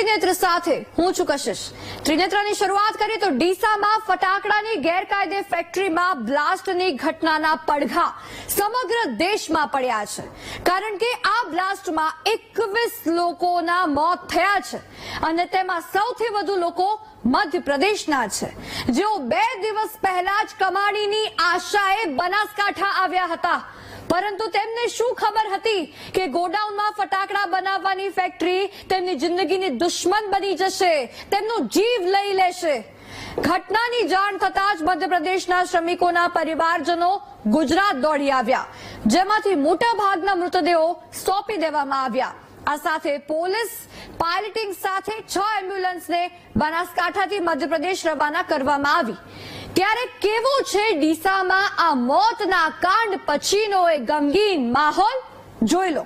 ત્રિનેત્ર સાથે હું છું કશિશ. ત્રિનેત્રની શરૂઆત કરીએ તો ડીસામાં ફટાકડાની ગેરકાયદે ફેક્ટરીમાં બ્લાસ્ટની ઘટનાના પડઘા સમગ્ર દેશમાં પડ્યા છે. કારણ કે આ બ્લાસ્ટમાં એકવીસ લોકોના મોત થયા છે અને તેમાં સૌથી વધુ લોકો મધ્યપ્રદેશના છે. જેઓ બે દિવસ પહેલા જ કમાણીની આશાએ બનાસકાંઠા આવ્યા હતા. પરંતુ તેમને શું ખબર હતી કે ગોડાઉનમાં ફટાકડા બનાવવાની ફેક્ટરી તેમની જિંદગીની દુશ્મન બની જશે, તેમનો જીવ લઈ લેશે. ઘટનાની જાણ થતાં જ મધ્યપ્રદેશના શ્રમિકોના પરિવારજનો ગુજરાત દોડી આવ્યા. જેમાંથી મોટા ભાગના મૃતદેહો સોંપી દેવામાં આવ્યા. આ સાથે પોલીસ પાયલટિંગ સાથે છ એમ્બ્યુલન્સને બનાસકાંઠાથી મધ્યપ્રદેશ રવાના કરવામાં આવી. ત્યારે કેવો છે ડીસામાં આ મોતના કાંડ પછીનો એ ગમગીન માહોલ? જોઈ લો.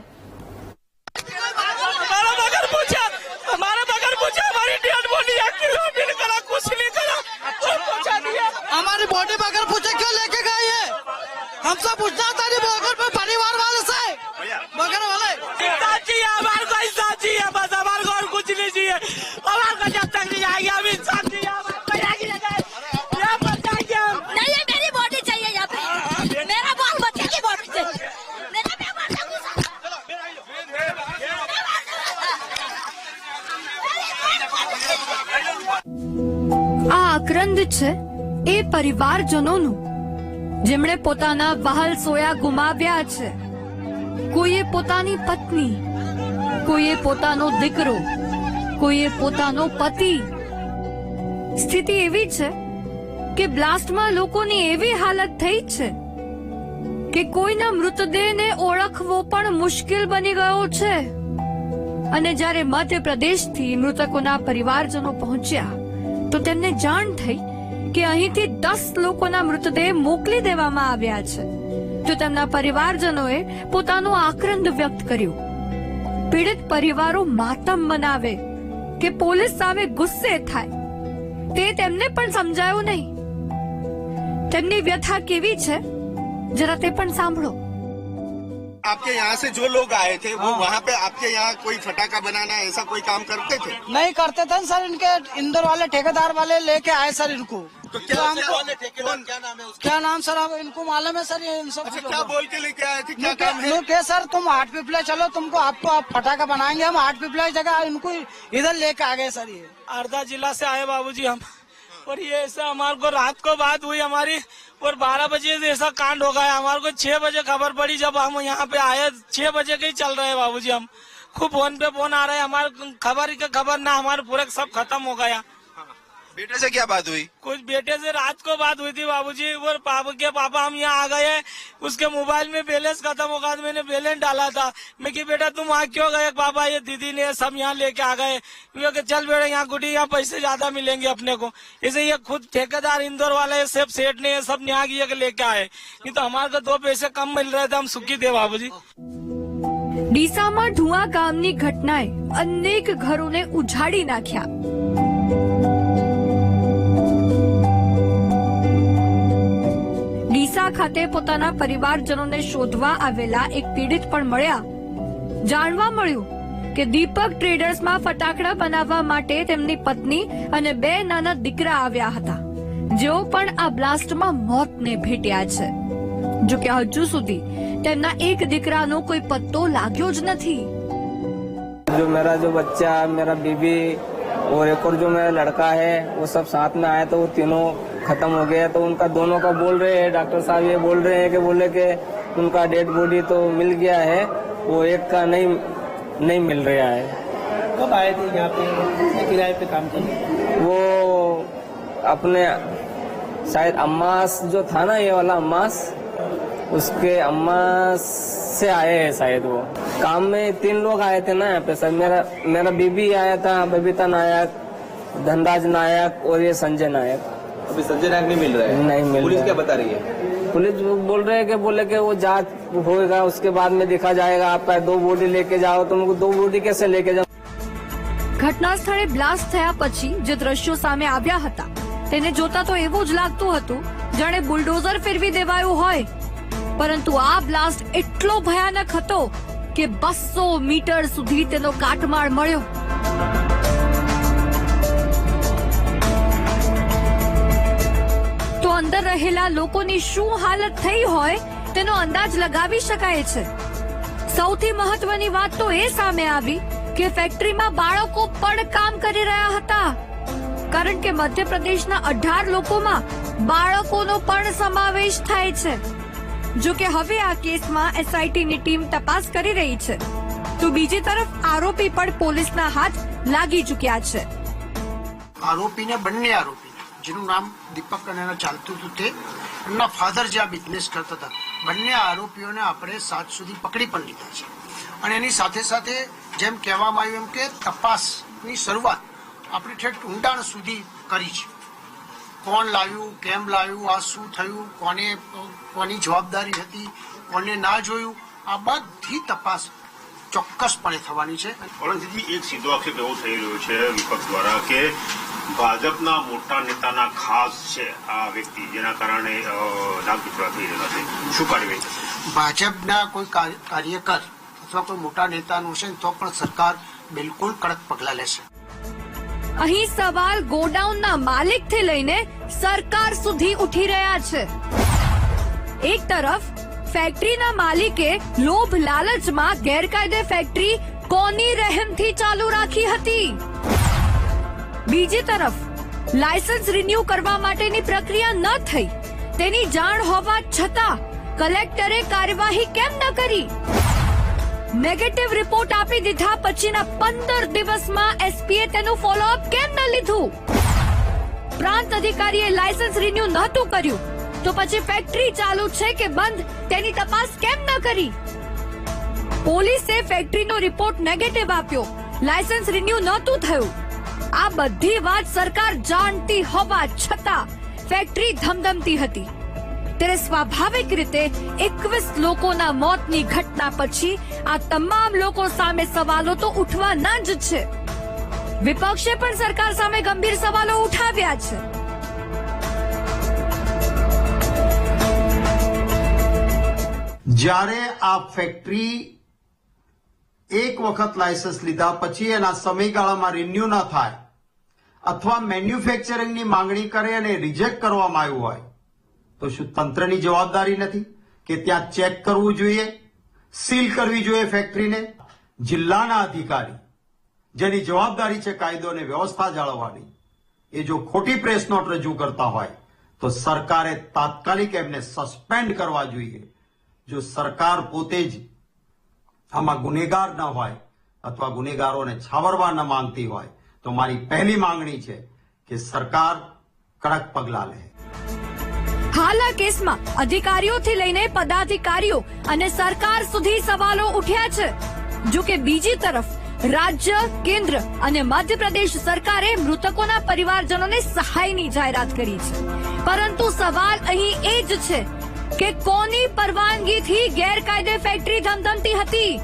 પરિવારજનોનું, જેમણે પોતાના વહાલ સોયા ગુમાવ્યા છે. કોઈએ પોતાની પત્ની, કોઈએ પોતાનો દીકરો, કોઈએ પોતાનો પતિ. સ્થિતિ એવી છે કે બ્લાસ્ટમાં લોકોની એવી હાલત થઈ છે કે કોઈના મૃતદેહને ઓળખવો પણ મુશ્કેલ બની ગયો છે. અને જ્યારે મધ્યપ્રદેશથી મૃતકોના પરિવારજનો પહોંચ્યા, તો તેમને જાણ થઈ કે અહીંથી દસ લોકોના મૃતદેહ મોકલી દેવામાં આવ્યા છે. તો તેમના પરિવારજનોએ પોતાનું આક્રંદ વ્યક્ત કર્યું. પીડિત પરિવારો માતમ મનાવે કે પોલીસ સામે ગુસ્સે થાય. તે તેમને પણ સમજાયું નહીં. તેમની વ્યથા કેવી છે? જરા તે પણ સાંભળો. आपके यहाँ से जो लोग आए थे वो वहाँ पे आपके यहाँ कोई फटाका बनाना ऐसा कोई काम करते थे? नहीं करते थे सर इनके इंदौर वाले ठेकेदार वाले लेके आए सर इनको। तो क्या तो हमको क्या नाम है उसका? क्या नाम सर अब इनको मालूम है सर ये इन सब अच्छा क्या बोल के लेके आए थे? क्या काम है? नो के सर तुम आठ पिपले चलो तुमको आपको आप फटाका बनाएँगे हम आठ पिपले की जगह इनको इधर लेके आ गए सर ये। अर्धा जिला से आए बाबूजी हम। और ये ऐसा हमारे को रात को बात हुई हमारी और 12 बजे से ऐसा कांड हो गया हमारे को छह बजे खबर पड़ी जब हम यहाँ पे आए छह बजे के ही चल रहे हैं बाबूजी हम खूब फोन पे फोन आ रहे हैं हमारे खबर ही का खबर ना हमारे पूरे सब खत्म हो गया बेटे से क्या बात हुई कुछ बेटे से रात को बात हुई थी बाबूजी और पापा के पापा हम यहाँ आ गए उसके मोबाइल में बैलेंस खत्म हो गया तो मैंने बैलेंस डाला था मैं कि बेटा तुम वहाँ क्यों गए पापा ये दीदी ने सब यहाँ लेके आ गए मैं कि चल बेटा यहाँ गुटी यहाँ पैसे ज्यादा मिलेंगे अपने को इसे ये खुद ठेकेदार इंदौर वाले ये सब सेठ ने ये सब यहाँ की ये लेके आए नहीं तो हमारे को दो पैसे कम मिल रहे थे हम सुखी थे बाबूजी ડીસામાં ઢુઆ ગામની ઘટનાએ અનેક ઘરોને ઉજાડી નાખ્યા ખાતે પોતાના પરિવારજનોને શોધવા આવેલા એક પીડિત પણ મળ્યા જાણવા મળ્યું કે દીપક ટ્રેડર્સમાં ફટાકડા બનાવવા માટે તેમની પત્ની અને બે નાના દીકરા આવ્યા હતા જેઓ પણ આ બ્લાસ્ટમાં મોતને ભેટ્યા છે જો કે હજુ સુધી તેમના એક દીકરાનો કોઈ પત્તો લાગ્યો જ નથી जो मेरा जो बच्चा मेरा बीबी और एक और जो मेरा लड़का है वो सब साथ में आए तो वो तीनों खत्म हो गया। तो उनका दोनों का बोल रहे हैं डॉक्टर साहब ये बोल रहे हैं कि बोले कि उनका डेड बॉडी तो मिल गया है वो एक का नहीं नहीं मिल रहा है। कब आए थे यहाँ पे? किराए पे काम किए वो अपने शायद अम्मास जो था ना ये वाला अम्मास उसके अम्मास से आए हैं शायद वो। काम में तीन लोग आए थे ना यहाँ पे सर। मेरा मेरा बीबी आया था बबीता नायक धनराज नायक और ये संजय नायक। अभी संजय नायक नहीं मिल रहा है नहीं मिल पुलिस रहा क्या है। बता रही है पुलिस बोल रहे हैं कि बोले कि वो जांच होएगा उसके बाद में देखा जाएगा आपका दो बॉडी लेके जाओ तुम दो बॉडी कैसे लेके जाओ ઘટના સ્થળે બ્લાસ્ટ થયા પછી જે દ્રશ્યો સામે આવ્યા હતા તેને જોતા તો એવું જ લાગતું હતું જાણે બુલડોઝર ફેરવી દેવાયું હોય પરંતુ આ બ્લાસ્ટ એટલો ભયાનક હતો કે બસો મીટર સુધી તેનો કાટમાળ મળ્યો ગયેલા લોકોની શું હાલત થઈ હોય તેનો અંદાજ લગાવી શકાય છે. સૌથી મહત્વની વાત તો એ સામે આવી કે ફેક્ટરીમાં બાળકો પણ કામ કરી રહ્યા હતા. કારણ કે મધ્યપ્રદેશના અઢાર લોકોમાં બાળકોનો પણ સમાવેશ થાય છે. જો કે હવે આ કેસમાં એસઆઈટીની ટીમ તપાસ કરી રહી છે. તો બીજી તરફ આરોપી પણ પોલીસના હાથ લાગી ચૂક્યા છે. આરોપીને બંને આરોપીને જેનું નામ દીપક અને ચાલતું હતું તે. એમના ફાધર જે બિઝનેસ કરતા હતા, બંને આરોપીઓને આપણે સાત સુધી પકડી પણ લીધા છે. અને એની સાથે સાથે જેમ કહેવામાં આવ્યું એમ કે તપાસની શરૂઆત આપણે ઠેઠ ઊંડાણ સુધી કરી છે. કોણ લાવ્યું, કેમ લાવ્યું, આ શું થયું, કોને, કોની જવાબદારી હતી, કોને ના જોયું, આ બધી તપાસ ચોક્કસપણે થવાની છે. એક સીધો આક્ષેપ એવો થઈ રહ્યો છે વિપક્ષ દ્વારા કે ભાજપના મોટા નેતાના ખાસ છે આ વ્યક્તિ જેના કારણે અ, થઈ રહ્યા છે. શું કાર્યવાહી ભાજપના કોઈ કાર્યકર અથવા કોઈ મોટા નેતાનું છે તો પણ સરકાર બિલકુલ કડક પગલાં લેશે. અહીં સવાલ ગોડાઉનના માલિકથી લઈને સરકાર સુધી ઉઠી રહ્યા છે. એક તરફ ફેક્ટરીના માલિકે લોભ લાલચમાં ગેરકાયદે ફેક્ટરી કોની રહેમથી ચાલુ રાખી હતી? બીજી તરફ, લાયસન્સ રિન્યુ કરવા માટેની પ્રક્રિયા ન થઈ, તેની જાણ હોવા છતાં કલેક્ટરે કાર્યવાહી કેમ ન કરી? નેગેટિવ રિપોર્ટ આપી દીધા પછીના પંદર દિવસમાં એસપીએ તેનું ફોલોઅપ કેમ ન લીધું? પ્રાંત અધિકારીએ લાયસન્સ રિન્યુ નહોતું કર્યું, તો પછી ફેક્ટરી ચાલુ છે કે બંધ, તેની તપાસ કેમ ન કરી? પોલીસે ફેક્ટરીનો રિપોર્ટ નેગેટિવ આપ્યો, લાયસન્સ રિન્યુ નહોતું થયું. આ બધી વાત સરકાર જાણતી હોવા છતાં ફેક્ટરી ધમધમતી હતી. ત્યારે સ્વાભાવિક રીતે એકવીસ લોકોના મોતની ઘટના પછી આ તમામ લોકો સામે સવાલો તો ઉઠવાના જ છે. વિપક્ષે પણ સરકાર સામે ગંભીર સવાલો ઉઠાવ્યા છે. જ્યારે આ ફેક્ટરી એક વખત લાયસન્સ લીધા પછી એના સમયગાળામાં રિન્યુ ન થાય. અથવા મેન્યુફેક્ચરિંગની માંગણી કરે અને રિજેક્ટ કરવામાં આવ્યું હોય. તો શું તંત્રની જવાબદારી નથી કે ત્યાં ચેક કરવું જોઈએ? સીલ કરવી જોઈએ ફેક્ટરીને જિલ્લાના અધિકારી, જેની જવાબદારી છે કાયદો અને વ્યવસ્થા જાળવવાની, એ જો ખોટી પ્રેસ નોટ રજૂ કરતા હોય, તો સરકારે તાત્કાલિક એમને સસ્પેન્ડ કરવા જોઈએ. જો સરકાર પોતે જ આમાં ગુનેગાર ન હોય અથવા ગુનેગારોને છાવરવા ન માંગતી હોય, તો મારી પહેલી માંગણી છે કે સરકાર કડક પગલાં લે. હાલ આ કેસમાં અધિકારીઓથી લઈને પદાધિકારીઓ અને સરકાર સુધી સવાલો ઉઠ્યા છે. જો કે બીજી તરફ, રાજ્ય, કેન્દ્ર અને મધ્યપ્રદેશ સરકારે મૃતકોના પરિવારજનોને સહાયની જાહેરાત કરી છે. પરંતુ સવાલ અહીં એ જ છે કે કોની પરવાનગીથી ગેરકાયદે ફેક્ટરી ધમધમતી હતી?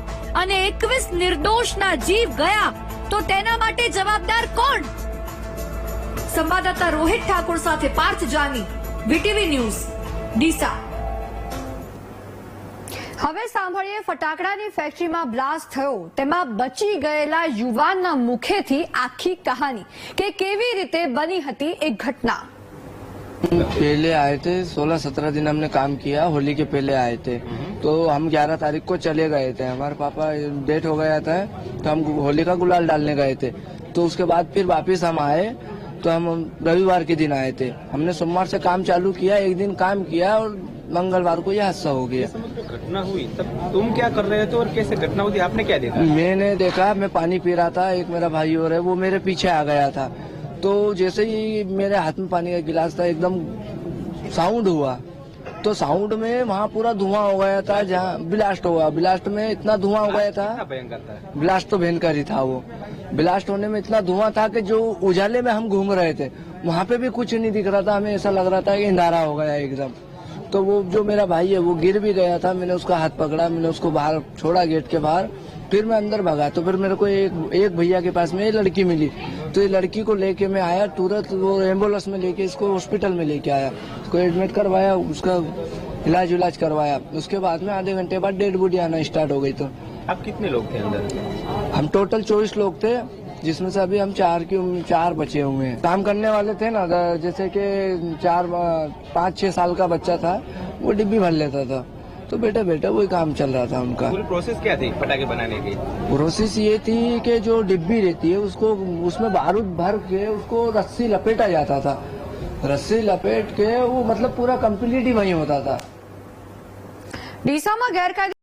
અને એકવીસ નિર્દોષના જીવ ગયા, તો તેના માટે જવાબદાર કોણ? સંવાદદાતા રોહિત ઠાકોર સાથે પાર્થ જાની વીટીવી ન્યૂઝ, ડીસા. હવે સાંભળીએ ફટાકડાની ફેક્ટરીમાં બ્લાસ્ટ થયો. તેમાં બચી ગયેલા યુવાનના મુખેથી આખી કહાની કે કેવી રીતે બની હતી એક ઘટના. पहले आए थे सोलह सत्रह दिन हमने काम किया होली के पहले आए थे। तो हम ग्यारह तारीख को चले गए थे। हमारे पापा डेट हो गया था तो हम होली का गुलाल डालने गए थे। तो उसके बाद फिर वापस हम आए तो हम रविवार के दिन आए थे। हमने सोमवार से काम चालू किया एक दिन काम किया और मंगलवार को यह हादसा हो गया। घटना हुई। तब तुम क्या कर रहे थे और कैसे घटना हुई आपने क्या देखा? मैंने देखा मैं पानी पी रहा था एक मेरा भाई और है वो मेरे पीछे आ गया था। तो जैसे ही मेरे हाथ में पानी का गिलास था एकदम साउंड हुआ। तो साउंड में वहाँ पूरा धुआँ हो गया था जहाँ ब्लास्ट हुआ। ब्लास्ट में इतना धुआँ हो गया था। ब्लास्ट तो भयंकर ही था वो। ब्लास्ट होने में इतना धुआँ था कि जो उजाले में हम घूम रहे थे वहाँ पे भी कुछ नहीं दिख रहा था। हमें ऐसा लग रहा था कि अंधारा हो गया एकदम। तो वो जो मेरा भाई है वो गिर भी गया था। मैंने उसका हाथ पकड़ा मैंने उसको बाहर छोड़ा गेट के बाहर। फिर मैं अंदर भागा तो फिर मेरे को एक एक भैया के पास में ये लड़की मिली। तो ये लड़की को लेके मैं आया तुरंत वो एंबुलेंस में लेके इसको हॉस्पिटल में लेके आया। उसको एडमिट करवाया उसका इलाज उलाज करवाया। उसके बाद में आधे घंटे बाद डेड बॉडी आना स्टार्ट हो गई तो। आप कितने लोग थे अंदर? हम टोटल चौबीस लोग थे जिसमें से अभी हम चार की चार बचे हुए हैं। काम करने वाले थे ना जैसे कि चार पाँच छह साल का बच्चा था वो डिब्बी भर लेता था। तो बेटा बेटा वही काम चल रहा था उनका। प्रोसेस क्या थी पटाखे बनाने की? प्रोसेस ये थी कि जो डिब्बी रहती है उसको उसमें बारूद भर के उसको रस्सी लपेटा जाता था। रस्सी लपेट के वो मतलब पूरा कंप्लीट ही वही होता था। डीसा में गैर का